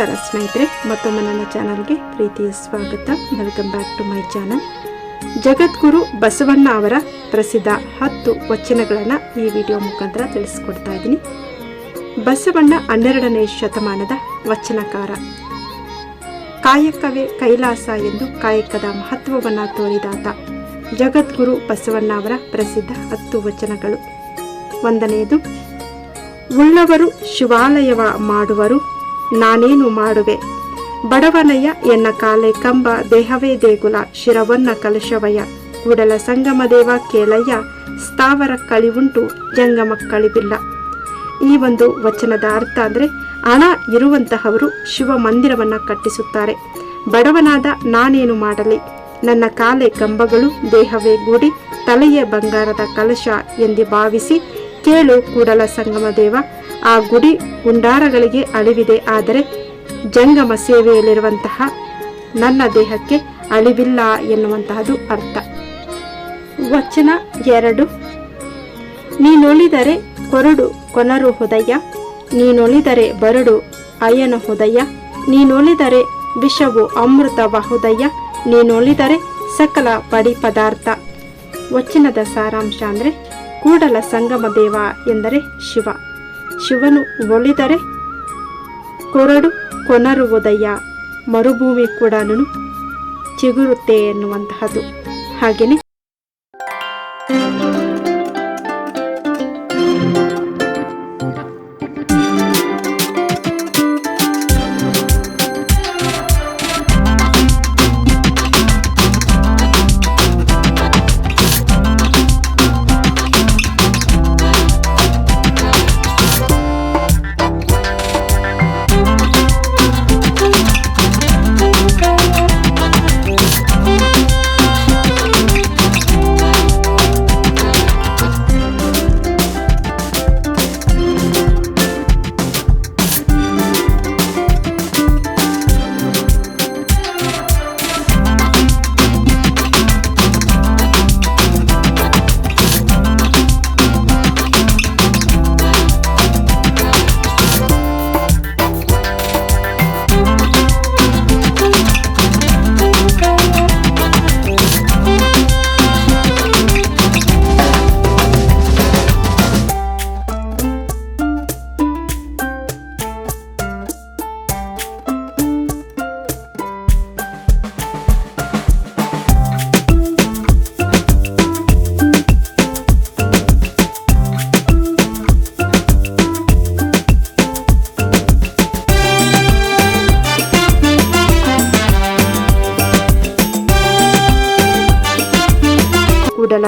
ನಮಸ್ಕಾರ ಸ್ನೇಹಿತರೆ, ಮತ್ತೊಮ್ಮೆ ನನ್ನ ಚಾನಲ್ಗೆ ಪ್ರೀತಿಯ ಸ್ವಾಗತ. Welcome back to my channel ಜಗದ್ಗುರು ಬಸವಣ್ಣ ಅವರ ಪ್ರಸಿದ್ಧ ಹತ್ತು ವಚನಗಳನ್ನು ಈ ವಿಡಿಯೋ ಮುಖಾಂತರ ತಿಳಿಸ್ಕೊಡ್ತಾ ಇದ್ದೀನಿ. ಬಸವಣ್ಣ ಹನ್ನೆರಡನೇ ಶತಮಾನದ ವಚನಕಾರ. ಕಾಯಕವೇ ಕೈಲಾಸ ಎಂದು ಕಾಯಕದ ಮಹತ್ವವನ್ನು ತೋರಿದಾತ ಜಗದ್ಗುರು ಬಸವಣ್ಣ ಅವರ ಪ್ರಸಿದ್ಧ ಹತ್ತು ವಚನಗಳು. ಒಂದನೆಯದು, ಉಳ್ಳವರು ಶಿವಾಲಯವ ಮಾಡುವರು ನಾನೇನು ಮಾಡುವೆ? ಬಡವನಯ್ಯ ಎನ್ನ ಕಾಲೆ ಕಂಬ, ದೇಹವೇ ದೇಗುಲ, ಶಿರವನ್ನ ಕಲಶವಯ್ಯ ಕೂಡಲ ಸಂಗಮ ದೇವ ಕೇಳಯ್ಯ, ಸ್ಥಾವರ ಕಳಿವುಂಟು, ಜಂಗಮ ಕಳಿವಿಲ್ಲ. ಈ ಒಂದು ವಚನದ ಅರ್ಥ ಅಂದ್ರೆ, ಹಣ ಇರುವಂತಹವರು ಶಿವ ಮಂದಿರವನ್ನು ಕಟ್ಟಿಸುತ್ತಾರೆ. ಬಡವನಾದ ನಾನೇನು ಮಾಡಲಿ? ನನ್ನ ಕಾಲೆ ಕಂಬಗಳು, ದೇಹವೇ ಗೂಡಿ, ತಲೆಯೇ ಬಂಗಾರದ ಕಲಶ ಎಂದು ಭಾವಿಸಿ ಕೇಳು ಕೂಡಲ ಸಂಗಮ ದೇವ. ಆ ಗುಡಿ ಗುಂಡಾರಗಳಿಗೆ ಅಳಿವಿದೆ. ಆದರೆ ಜಂಗಮ ಸೇವೆಯಲ್ಲಿರುವಂತಹ ನನ್ನ ದೇಹಕ್ಕೆ ಅಳಿವಿಲ್ಲ ಎನ್ನುವಂತಹದು ಅರ್ಥ. ವಚನ ಎರಡು. ನೀನುಳಿದರೆ ಕೊರಡು ಕೊನರು ಹೃದಯ ನೀನುಳಿದರೆ ಬರಡು ಅಯನ ಹೃದಯ ನೀನುಳಿದರೆ ವಿಷವು ಅಮೃತ ಹೃದಯ ನೀನುಳಿದರೆ ಸಕಲ ಪಡಿ ಪದಾರ್ಥ. ವಚನದ ಸಾರಾಂಶ ಅಂದರೆ ಕೂಡಲ ಸಂಗಮ ದೇವ ಎಂದರೆ ಶಿವ. ಶಿವನು ಒಲಿದರೆ ಕೊರಡು ಕೊನರುವುದಯ್ಯ ಮರುಭೂಮಿ ಕೂಡ ಚಿಗುರುತ್ತೆ ಎನ್ನುವಂತಹದ್ದು ಹಾಗೆಯೇ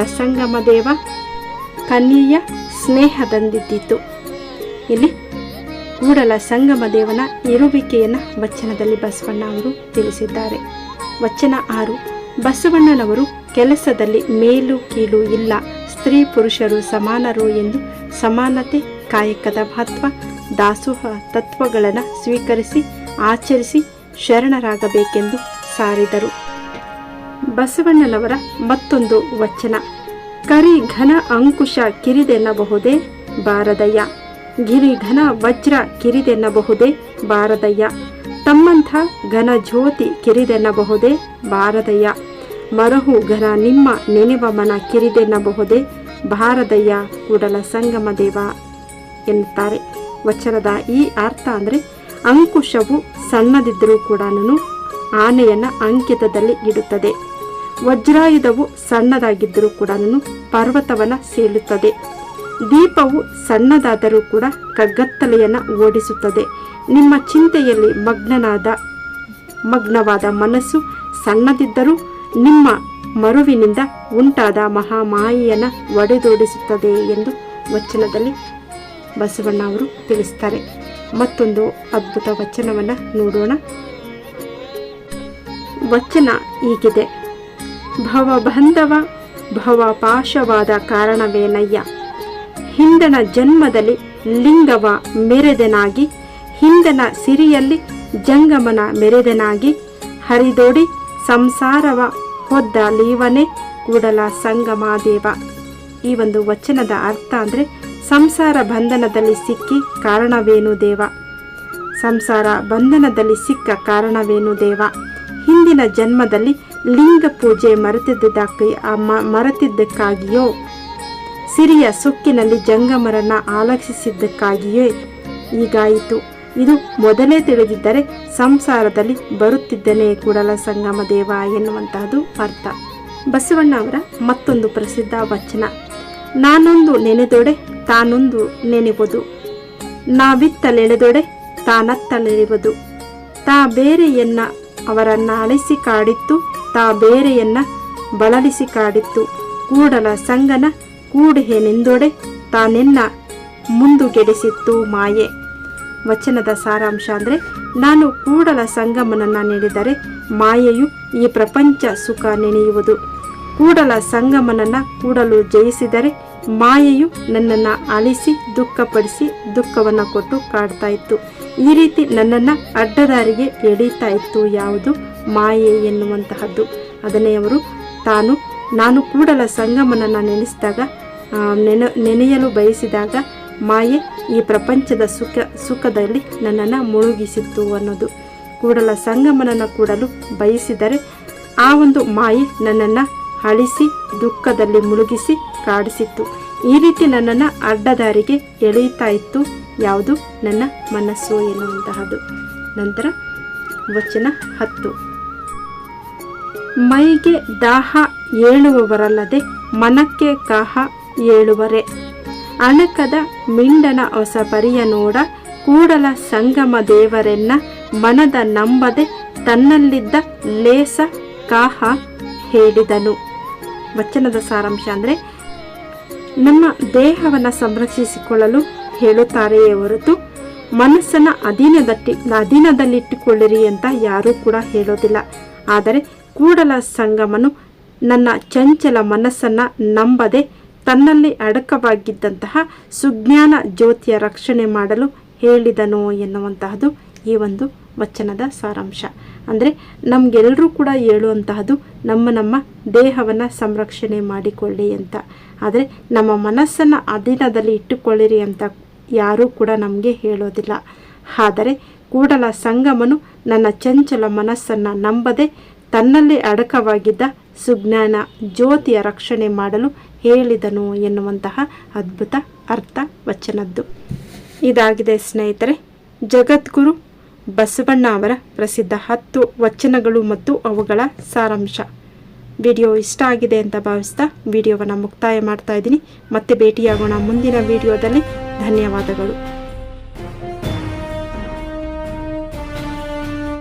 ಕೂಡಲ ಸಂಗಮ ದೇವ ಕನ್ಯೆಯ ಸ್ನೇಹದಂದಿದ್ದಿತು ಇಲ್ಲಿ ಕೂಡಲ ಸಂಗಮ ದೇವನ ಇರುವಿಕೆಯನ್ನು ವಚನದಲ್ಲಿ ಬಸವಣ್ಣ ಅವರು ತಿಳಿಸಿದ್ದಾರೆ. ವಚನ ಆರು, ಬಸವಣ್ಣನವರು ಕೆಲಸದಲ್ಲಿ ಮೇಲು ಕೀಳು ಇಲ್ಲ, ಸ್ತ್ರೀ ಪುರುಷರು ಸಮಾನರು ಎಂದು ಸಮಾನತೆ ಕಾಯಕದ ಮಹತ್ವ, ದಾಸೋಹ ತತ್ವಗಳನ್ನು ಸ್ವೀಕರಿಸಿ, ಆಚರಿಸಿ ಶರಣರಾಗಬೇಕೆಂದು ಸಾರಿದರು. ಬಸವಣ್ಣನವರ ಮತ್ತೊಂದು ವಚನ. ಕರಿ ಘನ ಅಂಕುಶ ಕಿರಿದೆನ್ನಬಹುದೇ ಬಾರದಯ್ಯ. ಗಿರಿ ಘನ ವಜ್ರ ಕಿರಿದೆನ್ನಬಹುದೇ ಬಾರದಯ್ಯ. ತಮ್ಮಂಥ ಘನ ಜ್ಯೋತಿ ಕಿರಿದೆನ್ನಬಹುದೇ ಬಾರದಯ್ಯ. ಮರಹು ಘನ ನಿಮ್ಮ ನೆನೆವ ಮನ ಕಿರಿದೆನ್ನಬಹುದೇ ಭಾರದಯ್ಯ ಕೂಡಲ ಸಂಗಮ ದೇವ ಎನ್ನುತ್ತಾರೆ. ವಚನದ ಈ ಅರ್ಥ ಅಂದರೆ ಅಂಕುಶವು ಸಣ್ಣದಿದ್ದರೂ ಕೂಡ ಆನೆಯನ್ನು ಅಂಕಿತದಲ್ಲಿ ಇಡುತ್ತದೆ. ವಜ್ರಾಯುಧವು ಸಣ್ಣದಾಗಿದ್ದರೂ ಕೂಡ ಪರ್ವತವನ್ನ ಸೀಳುತ್ತದೆ ದೀಪವು ಸಣ್ಣದಾದರೂ ಕೂಡ ಕಗ್ಗತ್ತಲೆಯನ್ನು ಓಡಿಸುತ್ತದೆ. ನಿಮ್ಮ ಚಿಂತೆಯಲ್ಲಿ ಮಗ್ನನಾದ, ಮಗ್ನವಾದ ಮನಸ್ಸು ಸಣ್ಣದಿದ್ದರೂ ನಿಮ್ಮ ಮರುವಿನಿಂದ ಉಂಟಾದ ಮಹಾಮಾಯಿಯನ್ನು ಒಡೆದೋಡಿಸುತ್ತದೆ ಎಂದು ವಚನದಲ್ಲಿ ಬಸವಣ್ಣ ಅವರು ತಿಳಿಸ್ತಾರೆ. ಮತ್ತೊಂದು ಅದ್ಭುತ ವಚನವನ್ನು ನೋಡೋಣ. ವಚನ ಹೀಗಿದೆ. ಭವಬಂಧವ, ಭವಪಾಶವಾದ ಕಾರಣವೇನಯ್ಯ? ಹಿಂದನ ಜನ್ಮದಲ್ಲಿ ಲಿಂಗವ ಮೆರೆದನಾಗಿ ಹಿಂದನ ಸಿರಿಯಲ್ಲಿ ಜಂಗಮನ ಮೆರೆದನಾಗಿ, ಹರಿದೋಡಿ ಸಂಸಾರವ ಹೊದ್ದ ಲೀವನೆ ಕೂಡಲ ಸಂಗಮಾದೇವ. ಈ ಒಂದು ವಚನದ ಅರ್ಥ ಅಂದರೆ ಸಂಸಾರ ಬಂಧನದಲ್ಲಿ ಸಿಕ್ಕಿ ಕಾರಣವೇನು ದೇವ? ಸಂಸಾರ ಬಂಧನದಲ್ಲಿ ಸಿಕ್ಕ ಕಾರಣವೇನು ದೇವ? ಹಿಂದಿನ ಜನ್ಮದಲ್ಲಿ ಲಿಂಗ ಪೂಜೆ ಮರೆತಿದ್ದಕ್ಕೆ ಮರೆತಿದ್ದಕ್ಕಾಗಿಯೋ, ಸಿರಿಯ ಸೊಕ್ಕಿನಲ್ಲಿ ಜಂಗಮರನ್ನ ಆಲಕ್ಷಿಸಿದ್ದಕ್ಕಾಗಿಯೇ ಹೀಗಾಯಿತು. ಇದು ಮೊದಲೇ ತಿಳಿದಿದ್ದರೆ ಸಂಸಾರದಲ್ಲಿ ಬರುತ್ತಿದ್ದನೇ ಕೂಡಲ ಸಂಗಮ ದೇವ ಎನ್ನುವಂತಹದ್ದು ಅರ್ಥ. ಬಸವಣ್ಣ ಅವರ ಮತ್ತೊಂದು ಪ್ರಸಿದ್ಧ ವಚನ. ನಾನೊಂದು ನೆನೆದೊಡೆ, ತಾನೊಂದು ನೆನೆವುದು. ನಾವಿತ್ತಲೆಳೆದೊಡೆ ತಾನತ್ತಲೆಳೆಯುವುದು ತಾ ಬೇರೆಯನ್ನ ಅವರನ್ನ ಅಳಿಸಿ ಕಾಡಿತ್ತು ತಾ ಬೇರೆಯನ್ನ ಬಳಲಿಸಿ ಕಾಡಿತ್ತು. ಕೂಡಲ ಸಂಗನ ಕೂಡಿಹೆನೆಂದೊಡೆ ತಾನೆನ್ನ ಮುಂದುಗೆಡಿಸಿತ್ತು ಮಾಯೆ. ವಚನದ ಸಾರಾಂಶ ಅಂದರೆ, ನಾನು ಕೂಡಲ ಸಂಗಮನನ್ನು ನೀಡಿದರೆ ಮಾಯೆಯು ಈ ಪ್ರಪಂಚ ಸುಖ ನೆನೆಯುವುದು. ಕೂಡಲ ಸಂಗಮನನ್ನು ಕೂಡಲು ಜಯಿಸಿದರೆ ಮಾಯೆಯು ನನ್ನನ್ನು ಅಳಿಸಿ, ದುಃಖಪಡಿಸಿ, ದುಃಖವನ್ನು ಕೊಟ್ಟು ಕಾಡ್ತಾ ಇತ್ತು. ಈ ರೀತಿ ನನ್ನನ್ನು ಅಡ್ಡದಾರಿಗೆ ಎಳೀತಾ ಇತ್ತು ಯಾವುದು? ಮಾಯೆ ಎನ್ನುವಂತಹದ್ದು. ಅದನ್ನೇ ಅವರು ತಾನು, ನಾನು ಕೂಡಲ ಸಂಗಮನನ್ನು ನೆನೆಸಿದಾಗ ನೆನ, ನೆನೆಯಲು ಬಯಸಿದಾಗ ಮಾಯೆ ಈ ಪ್ರಪಂಚದ ಸುಖ, ಸುಖದಲ್ಲಿ ನನ್ನನ್ನು ಮುಳುಗಿಸಿತ್ತು ಅನ್ನೋದು. ಕೂಡಲ ಸಂಗಮನನ್ನು ಕೂಡಲು ಬಯಸಿದರೆ ಆ ಒಂದು ಮಾಯೆ ನನ್ನನ್ನು ಅಳಿಸಿ, ದುಃಖದಲ್ಲಿ ಮುಳುಗಿಸಿ ಕಾಡಿಸಿತ್ತು. ಈ ರೀತಿ ನನ್ನನ್ನು ಅಡ್ಡದಾರಿಗೆ ಎಳೆಯುತ್ತಾ ಇತ್ತು ಯಾವುದು ನನ್ನ ಮನಸ್ಸು ಎನ್ನುವಂತಹದ್ದು. ನಂತರ ವಚನ ಹತ್ತು. ಮೈಗೆ ದಾಹ ಏಳುವವರಲ್ಲದೆ ಮನಕ್ಕೆ ಕಾಹ ಏಳುವರೆ. ಅಣಕದ ಮಿಂಡನ ಹೊಸ ಪರಿಯ ನೋಡ ಕೂಡಲ ಸಂಗಮ ದೇವರೆನ್ನ ಮನದ ನಂಬದೆ ತನ್ನಲ್ಲಿದ್ದ ಲೇಸ ಕಾಹ ಹೇಳಿದನು. ವಚನದ ಸಾರಾಂಶ ಅಂದರೆ, ನಮ್ಮ ದೇಹವನ್ನು ಸಂರಕ್ಷಿಸಿಕೊಳ್ಳಲು ಹೇಳುತ್ತಾರೆಯೇ ಹೊರತು, ಮನಸ್ಸನ್ನು ಅಧೀನದಟ್ಟಿ ಅಧೀನದಲ್ಲಿಟ್ಟುಕೊಳ್ಳಿರಿ ಅಂತ ಯಾರೂ ಕೂಡ ಹೇಳೋದಿಲ್ಲ. ಆದರೆ ಕೂಡಲ ಸಂಗಮನು ನನ್ನ ಚಂಚಲ ಮನಸ್ಸನ್ನು ನಂಬದೆ ತನ್ನಲ್ಲಿ ಅಡಕವಾಗಿದ್ದಂತಹ ಸುಜ್ಞಾನ ಜ್ಯೋತಿಯ ರಕ್ಷಣೆ ಮಾಡಲು ಹೇಳಿದನು ಎನ್ನುವಂತಹದ್ದು ಈ ಒಂದು ವಚನದ ಸಾರಾಂಶ. ಅಂದರೆ ನಮಗೆಲ್ಲರೂ ಕೂಡ ಹೇಳುವಂತಹದ್ದು ನಮ್ಮ ನಮ್ಮ ದೇಹವನ್ನು ಸಂರಕ್ಷಣೆ ಮಾಡಿಕೊಳ್ಳಿ ಅಂತ. ಆದರೆ ನಮ್ಮ ಮನಸ್ಸನ್ನು ಅಧೀನದಲ್ಲಿ ಇಟ್ಟುಕೊಳ್ಳಿರಿ ಅಂತ ಯಾರೂ ಕೂಡ ನಮಗೆ ಹೇಳೋದಿಲ್ಲ. ಆದರೆ ಕೂಡಲ ಸಂಗಮನು ನನ್ನ ಚಂಚಲ ಮನಸ್ಸನ್ನು ನಂಬದೆ ತನ್ನಲ್ಲಿ ಅಡಕವಾಗಿದ್ದ ಸುಜ್ಞಾನ ಜ್ಯೋತಿಯ ರಕ್ಷಣೆ ಮಾಡಲು ಹೇಳಿದನು ಎನ್ನುವಂತಹ ಅದ್ಭುತ ಅರ್ಥ ವಚನದ್ದು. ಇದಾಗಿದೆ ಸ್ನೇಹಿತರೆ, ಜಗದ್ಗುರು ಬಸವಣ್ಣ ಅವರ ಪ್ರಸಿದ್ಧ ಹತ್ತು ವಚನಗಳು ಮತ್ತು ಅವುಗಳ ಸಾರಾಂಶ. ವಿಡಿಯೋ ಇಷ್ಟ ಆಗಿದೆ ಅಂತ ಭಾವಿಸ್ತಾ ವಿಡಿಯೋವನ್ನು ಮುಕ್ತಾಯ ಮಾಡ್ತಾ ಇದ್ದೀನಿ. ಮತ್ತೆ ಭೇಟಿಯಾಗೋಣ ಮುಂದಿನ ವಿಡಿಯೋದಲ್ಲಿ. ಧನ್ಯವಾದಗಳು.